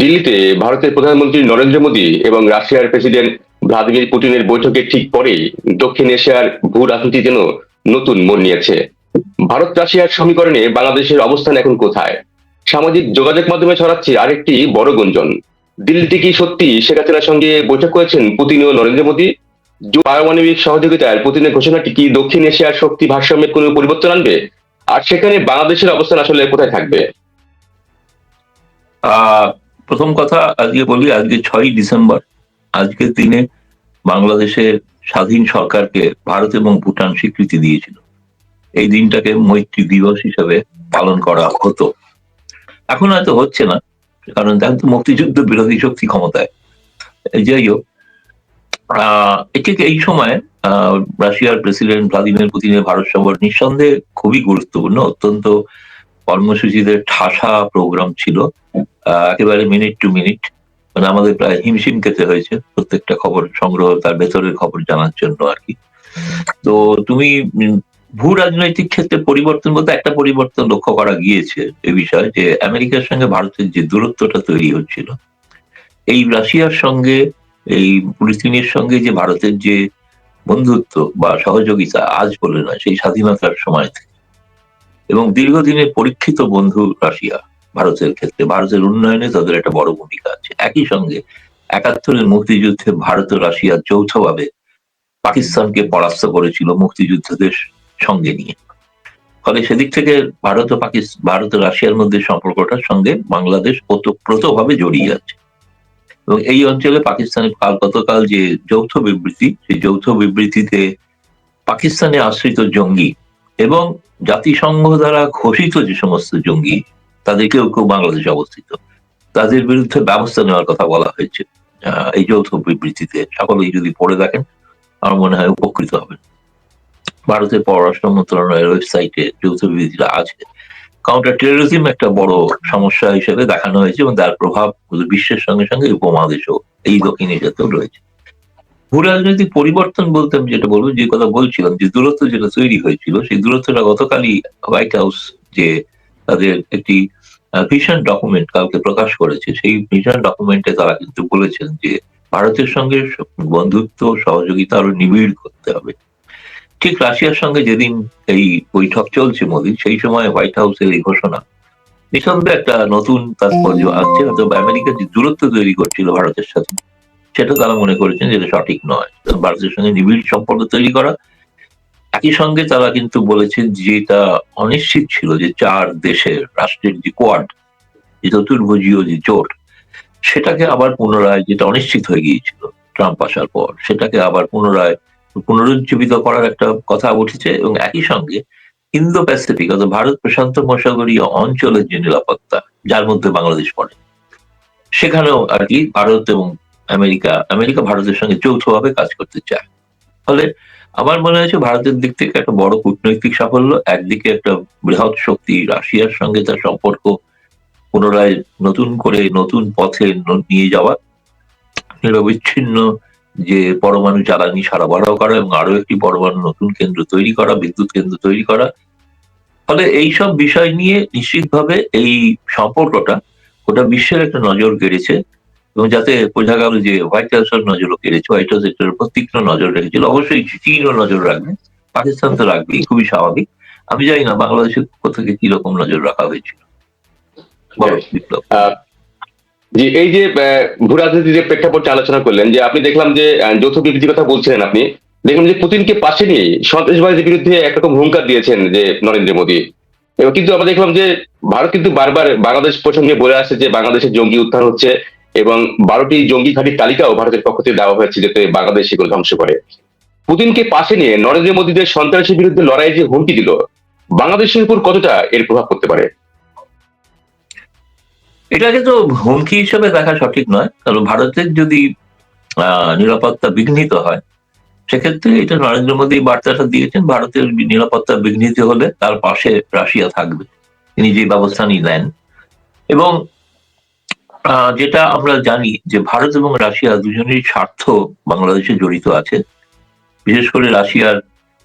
দিল্লিতে ভারতের প্রধানমন্ত্রী নরেন্দ্র মোদী এবং রাশিয়ার প্রেসিডেন্ট ভ্লাদিমির পুতিনের বৈঠকের ঠিক পরেই দক্ষিণ এশিয়ার ভূ রাজনীতি যেন নতুন মোড় নিয়েছে। ভারত রাশিয়ার সমীকরণে বাংলাদেশের অবস্থান এখন কোথায়? সামাজিক যোগাযোগ মাধ্যমে ছড়াচ্ছে আরেকটি বড় গুঞ্জন। দিল্লিতে কি সত্যি শেখ হাসিনার সঙ্গে বৈঠক করেছেন পুতিন ও নরেন্দ্র মোদী? পারমাণবিক সহযোগিতার পুতিনের ঘোষণাটি কি দক্ষিণ এশিয়ার শক্তি ভারসাম্যের কোনো পরিবর্তন আনবে? আর সেখানে বাংলাদেশের অবস্থান আসলে কোথায় থাকবে? প্রথম কথা আজকে বলি, আজকে ছয়ই ডিসেম্বর। আজকের দিনে বাংলাদেশের স্বাধীন সরকারকে ভারত এবং ভুটান স্বীকৃতি দিয়েছিল। এই দিনটাকে মৈত্রী দিবস হিসেবে পালন করা হতো। এখন হয়তো হচ্ছে না, কারণ এখন তো মুক্তিযুদ্ধ বিরোধী শক্তি ক্ষমতায়। যাই হোক ঠিক এই সময় রাশিয়ার প্রেসিডেন্ট ভ্লাদিমির পুতিনের ভারত সফর নিঃসন্দেহে খুবই গুরুত্বপূর্ণ, অত্যন্ত কর্মসূচিতে ঠাসা প্রোগ্রাম ছিল। একেবারে মিনিট টু মিনিট মানে আমাদের প্রায় হিমশিম খেতে হয়েছে। প্রত্যেকটা খবর সংগ্রহ, তার ভেতরের খবর জানার জন্য আর কি। তো তুমি ভূ রাজনৈতিক ক্ষেত্রে পরিবর্তন বলতে একটা পরিবর্তন লক্ষ্য করা গিয়েছে এ বিষয়ে, যে আমেরিকার সঙ্গে ভারতের যে দূরত্বটা তৈরি হচ্ছিল, এই রাশিয়ার সঙ্গে, এই পুলিস্তিনের সঙ্গে যে ভারতের যে বন্ধুত্ব বা সহযোগিতা আজ বলে না সেই স্বাধীনতার সময় থেকে। এবং দীর্ঘদিনের পরীক্ষিত বন্ধু রাশিয়া ভারতের ক্ষেত্রে। ভারতের উন্নয়নে তাদের একটা বড় ভূমিকা আছে। একই সঙ্গে একাত্তরের মুক্তিযুদ্ধে ভারত ও রাশিয়া যৌথভাবে পাকিস্তানকে পরাস্ত করেছিল মুক্তিযুদ্ধদের সঙ্গে নিয়ে। ফলে সেদিক থেকে ভারত ও পাকিস্তান ভারত ও রাশিয়ার মধ্যে সম্পর্কটার সঙ্গে বাংলাদেশ ওতপ্রোতভাবে জড়িয়ে আছে। এবং এই অঞ্চলে পাকিস্তানের কাল, গতকাল যে যৌথ বিবৃতি, সেই যৌথ বিবৃতিতে পাকিস্তানে আশ্রিত জঙ্গি এবং জাতিসংঘ দ্বারা ঘোষিত যে সমস্ত জঙ্গি, তাদেরকেও কেউ বাংলাদেশে অবস্থিত। তাদের বিরুদ্ধে ব্যবস্থা নেওয়ার কথা বলা হয়েছে। এই যৌথ বিবৃতিতে সকলেই যদি পড়ে দেখেন, আমার মনে হয় উপকৃত হবেন। ভারতের পররাষ্ট্র মন্ত্রণালয়ের ওয়েবসাইটে যৌথ বিবৃতিটা আছে। কাউন্টার টেরোরিজম একটা বড় সমস্যা হিসেবে দেখানো হয়েছে এবং তার প্রভাব বিশ্বের সঙ্গে সঙ্গে উপমহাদেশও, এই দক্ষিণ এশিয়াতেও রয়েছে। ভূ রাজনৈতিক পরিবর্তন বলতে আমি যেটা বলব যে কথা বলছিলাম যে দূরত্ব যেটা তৈরি হয়েছিল সেই দূরত্বটা গতকালই হোয়াইট হাউস যে তাদের একটি ভিশন ডকুমেন্ট কালকে প্রকাশ করেছে। সেই ভিশন ডকুমেন্টে তারা কিন্তু বলেছেন যে ভারতের সঙ্গে বন্ধুত্ব সহযোগিতা আরও নিবিড় করতে হবে। ঠিক রাশিয়ার সঙ্গে যেদিন এই বৈঠক চলছে মোদী সেই সময় হোয়াইট হাউসের এই ঘোষণা নিঃসন্দেহে একটা নতুন তাৎপর্য আসছে। অথবা আমেরিকা যে দূরত্ব তৈরি করছিল ভারতের সাথে সেটা তারা মনে করেছেন যেটা সঠিক নয়। ভারতের সঙ্গে নিবিড় সম্পর্ক তৈরি করা, একই সঙ্গে তারা কিন্তু বলেছেন যেটা অনিশ্চিত ছিল যে চার দেশের রাষ্ট্রের যে কোয়াড যে চতুর্ভুজীয় যে জোট, সেটাকে আবার পুনরায় যেটা অনিশ্চিত হয়ে গিয়েছিল ট্রাম্প আসার পর, সেটাকে আবার পুনরায় পুনরুজ্জীবিত করার একটা কথা উঠেছে এবং একই সঙ্গে ইন্দো প্যাসিফিক অর্থাৎ ভারত প্রশান্ত মহাসাগরীয় অঞ্চলের যে নিরাপত্তা, যার মধ্যে বাংলাদেশ পড়ে, সেখানেও আর কি ভারত এবং আমেরিকা আমেরিকা ভারতের সঙ্গে যৌথভাবে কাজ করতে চায়। ফলে আমার মনে হয়েছে ভারতের দিক থেকে একটা বড় কূটনৈতিক সাফল্য, একদিকে একটা বৃহৎ শক্তি রাশিয়ার সঙ্গে তার সম্পর্ক পুনরায় নতুন করে, নতুন পথে নিয়ে যাওয়া, নিরবিচ্ছিন্ন যে পরমাণু জ্বালানি সরবরাহ করা এবং আরও একটি পরমাণু নতুন কেন্দ্র তৈরি করা, বিদ্যুৎ কেন্দ্র তৈরি করা। ফলে এই সব বিষয় নিয়ে নিশ্চিতভাবে এই সম্পর্কটা গোটা বিশ্বের একটা নজর কেড়েছে। এবং যাতে বোঝা গেল যে হোয়াইট হাউসের নজরও কেড়েছে হোয়াইট হাউস এটার উপর তীক্ষ্ণ নজর রেখেছিল। অবশ্যই চীনও নজর রাখবে পাকিস্তান তো রাখবেই খুবই স্বাভাবিক। আমি জানি না বাংলাদেশের পক্ষ থেকে কীরকম নজর রাখা হয়েছিল। জি এই যে আহ, ভূ রাজনীতির যে প্রেক্ষাপটে আলোচনা করলেন যে আপনি দেখলাম যে যৌথ বিবৃতির কথা বলছিলেন আপনি দেখলাম যে পুতিনকে পাশে নিয়ে সন্ত্রাসবাদের বিরুদ্ধে একরকম হুঙ্কার দিয়েছেন যে নরেন্দ্র মোদী। এবং কিন্তু আমরা দেখলাম যে ভারত কিন্তু বারবার বাংলাদেশ প্রসঙ্গে বলে আসছে যে বাংলাদেশের জঙ্গি উত্থান হচ্ছে। এবং বারোটি জঙ্গি ঘাটির তালিকাও ভারতের পক্ষ থেকে দেওয়া হয়েছে যাতে বাংলাদেশ সেগুলো ধ্বংস করে। পুতিনকে পাশে নিয়ে নরেন্দ্র মোদীদের সন্ত্রাসের বিরুদ্ধে লড়াই যে হুমকি দিল, বাংলাদেশের উপর কতটা এর প্রভাব পড়তে পারে? এটাকে তো হুমকি হিসেবে দেখা সঠিক নয়। কারণ ভারতের যদি নিরাপত্তা বিঘ্নিত হয়, সেক্ষেত্রে এটা নরেন্দ্র মোদী বার্তাটা দিয়েছেন, ভারতের নিরাপত্তা বিঘ্নিত হলে তার পাশে রাশিয়া থাকবে। তিনি যে ব্যবস্থা নিয়ে নেন এবং যেটা আমরা জানি যে ভারত এবং রাশিয়া দুজনের স্বার্থ বাংলাদেশে জড়িত আছে। বিশেষ করে রাশিয়ার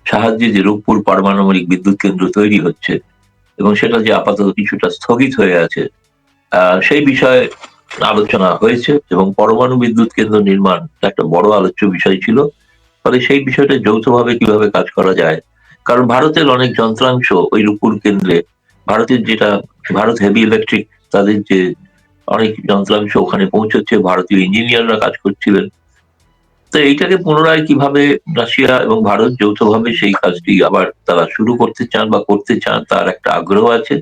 সাহায্যে যে রূপপুর পারমাণবিক বিদ্যুৎ কেন্দ্র তৈরি হচ্ছে এবং সেটা যে আপাতত কিছুটা স্থগিত হয়ে আছে সেই বিষয়ে আলোচনা হয়েছে এবং পরমাণু বিদ্যুৎ কেন্দ্র নির্মাণ একটা বড় আলোচ্য বিষয় ছিল। ফলে সেই বিষয়টা যৌথভাবে কীভাবে কাজ করা যায়, কারণ ভারতের অনেক যন্ত্রাংশ ওই রূপুর কেন্দ্রে, ভারতের যেটা, ভারত হেভি ইলেকট্রিক তাদের যে অনেক যন্ত্রাংশ ওখানে পৌঁছচ্ছে, ভারতীয় ইঞ্জিনিয়াররা কাজ করছিলেন। তো এইটাকে পুনরায় কীভাবে রাশিয়া এবং ভারত যৌথভাবে সেই কাজটি আবার তারা শুরু করতে চান বা করতে চান, তার একটা আগ্রহ আছে।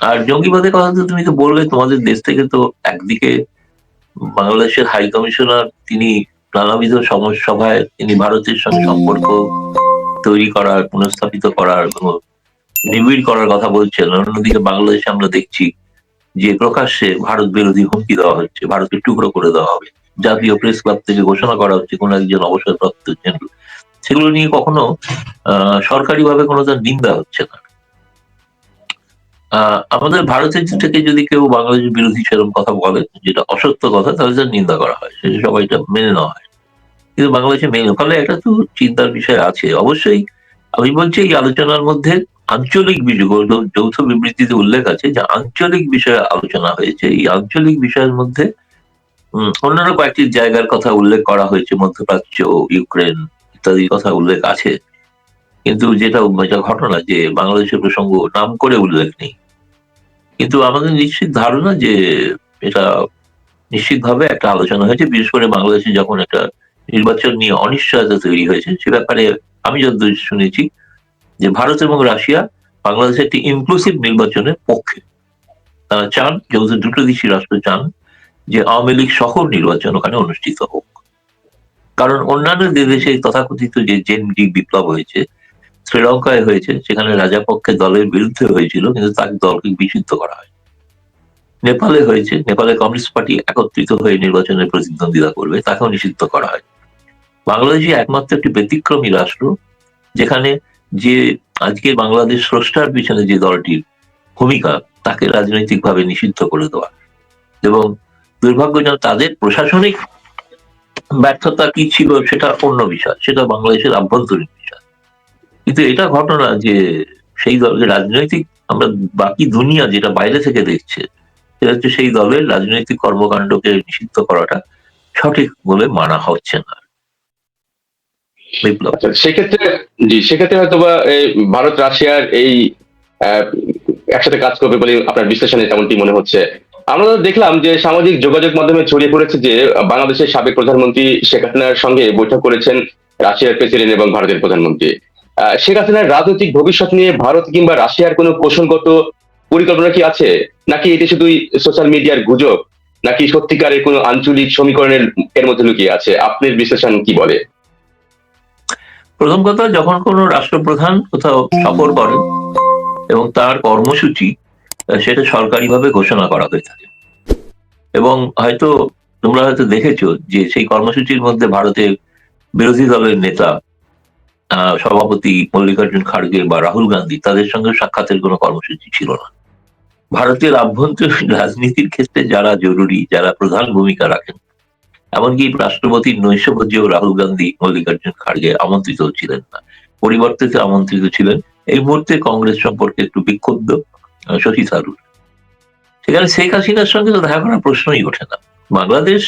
আর জঙ্গিবাদের কথা তো তুমি তো বললে, তোমাদের দেশ থেকে তো একদিকে বাংলাদেশের হাই কমিশনার, তিনি নানাবিধ সম- সভায় তিনি ভারতের সঙ্গে সম্পর্ক তৈরি করার, পুনঃস্থাপিত করার নিবিড় করার কথা বলছেন অন্যদিকে বাংলাদেশে আমরা দেখছি যে প্রকাশ্যে ভারত বিরোধী হুমকি দেওয়া হচ্ছে, ভারতকে টুকরো করে দেওয়া হবে। জাতীয় প্রেস ক্লাব থেকে ঘোষণা করা হচ্ছে কোন একজন অবসরপ্রাপ্ত জেনারেল সেগুলো নিয়ে কখনো সরকারিভাবে কোনো তার নিন্দা হচ্ছে না। আমাদের ভারতের থেকে যদি কেউ বাংলাদেশ বিরোধী সেরকম কথা বলে, যেটা অসত্য কথা, তাহলে তার নিন্দা করা হয়। সেটা সবাইটা মেনে নেওয়া হয়। কিন্তু বাংলাদেশে মেনে ফলে একটা তো চিন্তার বিষয় আছে। অবশ্যই আমি বলছি এই আলোচনার মধ্যে আঞ্চলিক বিষয়, যৌথ বিবৃতিতে উল্লেখ আছে যে আঞ্চলিক বিষয়ে আলোচনা হয়েছে। এই আঞ্চলিক বিষয়ের মধ্যে অন্যান্য কয়েকটি জায়গার কথা উল্লেখ করা হয়েছে, মধ্যপ্রাচ্য, ইউক্রেন ইত্যাদির কথা উল্লেখ আছে। কিন্তু যেটা যেটা ঘটনা যে বাংলাদেশের প্রসঙ্গ নাম করে উল্লেখ নেই। কিন্তু আমাদের নিশ্চিত ধারণা যে এটা নিশ্চিতভাবে একটা আলোচনা হয়েছে, বিশেষ করে বাংলাদেশে যখন একটা নির্বাচন নিয়ে অনিশ্চয়তা তৈরি হয়েছে, সে ব্যাপারে আমি যতদূর শুনেছি যে ভারত এবং রাশিয়া বাংলাদেশে একটি ইনক্লুসিভ নির্বাচনের পক্ষে। তারা চান যেহেতু দুটো দেশই রাষ্ট্র চান যে আওয়ামী লীগ সহ নির্বাচন ওখানে অনুষ্ঠিত হোক। কারণ অন্যান্য যে দেশে তথাকথিত যে জেনজি বিপ্লব হয়েছে, শ্রীলঙ্কায় হয়েছে, সেখানে রাজাপক্ষে দলের বিরুদ্ধে হয়েছিল, কিন্তু তাকে দলকে বিশুদ্ধ করা হয়। নেপালে হয়েছে, নেপালে কমিউনিস্ট পার্টি একত্রিত হয়ে নির্বাচনে প্রতিদ্বন্দ্বিতা করবে, তাকেও নিষিদ্ধ করা হয়। বাংলাদেশই একমাত্র একটি ব্যতিক্রমী রাষ্ট্র, যেখানে যে আজকে বাংলাদেশ স্রষ্টার পিছনে যে দলটির ভূমিকা, তাকে রাজনৈতিকভাবে নিষিদ্ধ করে দেওয়া। এবং দুর্ভাগ্যজনক তাদের প্রশাসনিক ব্যর্থতা কি ছিল সেটা অন্য বিষয়, সেটা বাংলাদেশের আভ্যন্তরীণ বিষয়। কিন্তু এটা ঘটনা যে সেই দলের রাজনৈতিক আমরা বাকি দুনিয়া যেটা বাইরে থেকে দেখছে, সেটা হচ্ছে সেই দলের রাজনৈতিক কর্মকাণ্ডকে নিষিদ্ধ করাটা সঠিক বলে মানা হচ্ছে না। বিপ্লব। আচ্ছা সেক্ষেত্রে, জি, সেক্ষেত্রে হয়তো বা ভারত, রাশিয়ার এই একসাথে কাজ করবে বলে আপনার বিশ্লেষণে তেমনটি মনে হচ্ছে। আমরা দেখলাম যে সামাজিক যোগাযোগ মাধ্যমে ছড়িয়ে পড়েছে যে বাংলাদেশের সাবেক প্রধানমন্ত্রী শেখ হাসিনার সঙ্গে বৈঠক করেছেন রাশিয়ার প্রেসিডেন্ট এবং ভারতের প্রধানমন্ত্রী। শেখ হাসিনার রাজনৈতিক ভবিষ্যৎ নিয়ে ভারত কিংবা রাশিয়ার কোনো কৌশলগত পরিকল্পনা কি আছে? নাকি এটি শুধুই সোশ্যাল মিডিয়ার গুজব? নাকি সত্যিকারের কোনো আঞ্চলিক সমীকরণের, এর মধ্যে লুকিয়ে আছে? আপনার বিশ্লেষণ কি বলে? প্রথম কথা, যখন কোনো রাষ্ট্রপ্রধান কোথাও সফর করেন এবং তার কর্মসূচি সেটা সরকারিভাবে ঘোষণা করা হয়ে থাকে। এবং হয়তো তোমরা হয়তো দেখেছ যে সেই কর্মসূচির মধ্যে ভারতের বিরোধী দলের নেতা সভাপতি মল্লিকার্জুন খাড়গে বা রাহুল গান্ধী, তাদের সঙ্গে সাক্ষাতের কোনো কর্মসূচি ছিল না। ভারতের আভ্যন্তরীণ রাজনীতির ক্ষেত্রে যারা জরুরি, যারা প্রধান ভূমিকা রাখেন এমনকি রাষ্ট্রপতির নৈশভোজেও রাহুল গান্ধী মল্লিকার্জুন খাড়গে আমন্ত্রিত ছিলেন না। পরিবর্তে আমন্ত্রিত ছিলেন। এই মুহূর্তে কংগ্রেস সম্পর্কে একটু বিক্ষুব্ধ শশী থারুর। সেখানে শেখ হাসিনার সঙ্গে তো দেখা করার প্রশ্নই ওঠে না। বাংলাদেশ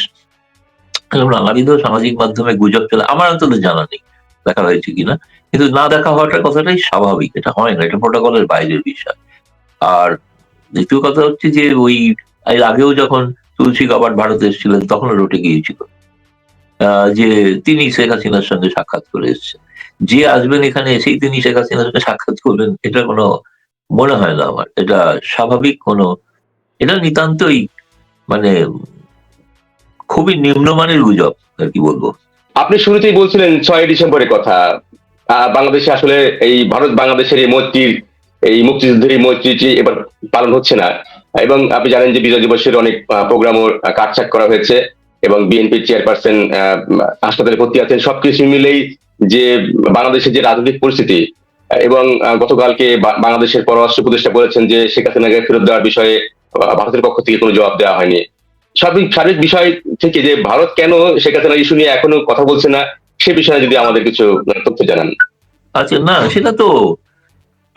নানাবিধ সামাজিক মাধ্যমে গুজব চলে, আমার অন্তত জানা নেই, দেখা হয়েছে কিনা। কিন্তু না দেখা হওয়াটা কথাটাই স্বাভাবিক, এটা হয় না, এটা প্রোটোকলের বাইরের বিষয়। আর দ্বিতীয় কথা হচ্ছে যে ওই, এর আগেও যখন তুলসী গাবাট ভারতে এসেছিলেন, তখনও রটে গিয়েছিল। যে তিনি শেখ হাসিনার সঙ্গে সাক্ষাৎ করে এসেছেন। যে আসবেন এখানে এসেই তিনি শেখ হাসিনার সঙ্গে সাক্ষাৎ করবেন, এটা কোনো মনে হয় না আমার। এটা স্বাভাবিক কোনো, এটা নিতান্তই মানে খুবই নিম্নমানের গুজব, আর কি বলব। আপনি শুরুতেই বলছিলেন ছয় ডিসেম্বরের কথা। বাংলাদেশে আসলে এই ভারত বাংলাদেশের এই মৈত্রীর, এই মুক্তিযুদ্ধের এই মৈত্রীটি এবার পালন হচ্ছে না এবং আপনি জানেন যে বিজয় দিবসের অনেক প্রোগ্রামও কাটছাট করা হয়েছে এবং বিএনপি চেয়ারপারসন হাসপাতালে ভর্তি আছেন। সবকিছু মিলেই যে বাংলাদেশের যে রাজনৈতিক পরিস্থিতি এবং গতকালকে বাংলাদেশের পররাষ্ট্র উপদেষ্টা বলেছেন যে শেখ হাসিনাকে ফেরত দেওয়ার বিষয়ে ভারতের পক্ষ থেকে কোনো জবাব দেওয়া হয়নি। সার্বিক সার্বিক বিষয় থেকে যে ভারত কেন শেখ হাসিনা ইস্যু নিয়ে এখনও কথা বলছে না, সে বিষয়ে যদি আমাদের কিছু তথ্য জানান। আচ্ছা না, সেটা তো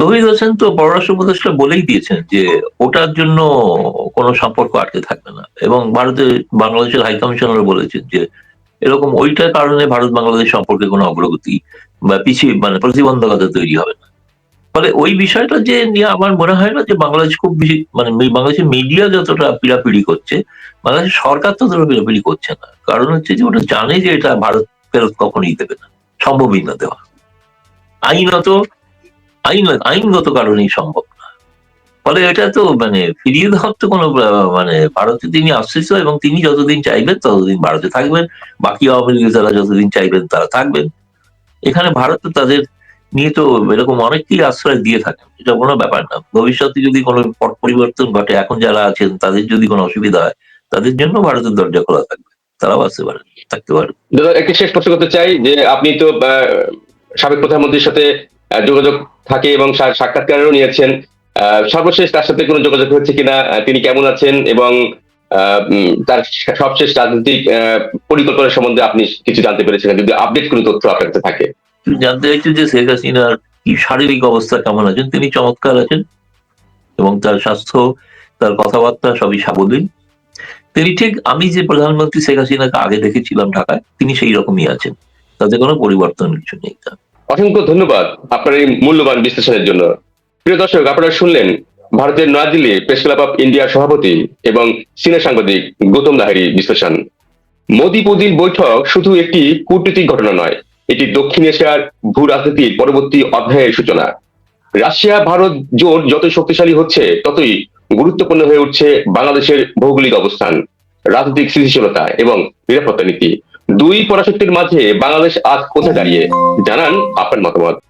তহিদ হোসেন তো পররাষ্ট্র উপদেষ্টা বলেই দিয়েছেন যে ওটার জন্য কোনো সম্পর্ক আটকে থাকবে না। এবং ভারতে, বাংলাদেশের হাইকমিশনার বলেছেন যে এরকম ওইটার কারণে ভারত বাংলাদেশ সম্পর্কে কোনো অগ্রগতি বা পিছিয়ে মানে প্রতিবন্ধকতা তৈরি হবে না। ফলে ওই বিষয়টা যে নিয়ে আমার মনে হয় না যে বাংলাদেশ খুব বেশি মানে বাংলাদেশের মিডিয়া যতটা পিড়াপিড়ি করছে, বাংলাদেশের সরকার ততটা পিড়াপিড়ি করছে না। কারণ হচ্ছে যে ওটা জানে যে এটা ভারত ফেরত কখনোই দেবে না। সম্ভবই না দেওয়া। আইনত আইন, আইনগত কারণেই সম্ভব না। ফলে এটা তো মানে ফিরিয়ে দেওয়ার তো কোনো মানে ভারতে তিনি আশ্রিত এবং তিনি যতদিন চাইবেন ততদিন ভারতে থাকবেন। বাকি আওয়ামী লীগের যারা যতদিন চাইবেন তারা থাকবেন। এখানে ভারত তাদের নিয়ে তো এরকম অনেককেই আশ্রয় দিয়ে থাকেন এটা কোনো ব্যাপার না। ভবিষ্যতে যদি কোনো পট পরিবর্তন ঘটে, এখন যারা আছেন তাদের যদি কোনো অসুবিধা হয়, তাদের জন্য ভারতের দরজা খোলা থাকবে। তারাও আসতে পারেন থাকতে পারেন একটি শেষ প্রশ্ন করতে চাই যে আপনি তো সাবেক প্রধানমন্ত্রীর সাথে যোগাযোগ থাকে এবং সাক্ষাৎকারও নিয়েছেন। সর্বশেষ তার সাথে কোনো যোগাযোগ হচ্ছে কিনা তিনি কেমন আছেন এবং তার সবশেষ রাজনৈতিক পরিকল্পনা সম্বন্ধে আপনি কিছু জানতে পেরেছেন যদি আপডেট কোনো তথ্য আপনার কাছে থাকে। জানতে চাইছো যে শেখ হাসিনার কি শারীরিক অবস্থা কেমন আছেন? তিনি চমৎকার আছেন এবং তার স্বাস্থ্য, তার কথাবার্তা সবই সাবলীল। তিনি ঠিক, আমি যে প্রধানমন্ত্রী শেখ হাসিনাকে আগে দেখেছিলাম ঢাকায়, তিনি সেই রকমই আছেন। তাতে কোনো পরিবর্তন কিছু নেই তার। অসংখ্য ধন্যবাদ আপনার এই মূল্যবান বিশ্লেষণের জন্য। প্রিয় দর্শক, আপনারা শুনলেন ভারতের নয়াদিল্লি প্রেস ক্লাব অফ ইন্ডিয়ার সভাপতি এবং সিনিয়র সাংবাদিক গৌতম লাহিড়ী বিশ্লেষণ। মোদি পুদিন বৈঠক শুধু একটি কূটনৈতিক ঘটনা নয়, এটি দক্ষিণ এশিয়ার ভূ রাজনীতির পরবর্তী অধ্যায়ের সূচনা। রাশিয়া, ভারত জোট যত শক্তিশালী হচ্ছে, ততই গুরুত্বপূর্ণ হয়ে উঠছে বাংলাদেশের ভৌগোলিক অবস্থান, রাজনৈতিক স্থিতিশীলতা এবং নিরাপত্তা নীতি। দুই পরাশক্তির মাঝে বাংলাদেশ আজ কোথায় দাঁড়িয়ে? জানান আপনার মতামত।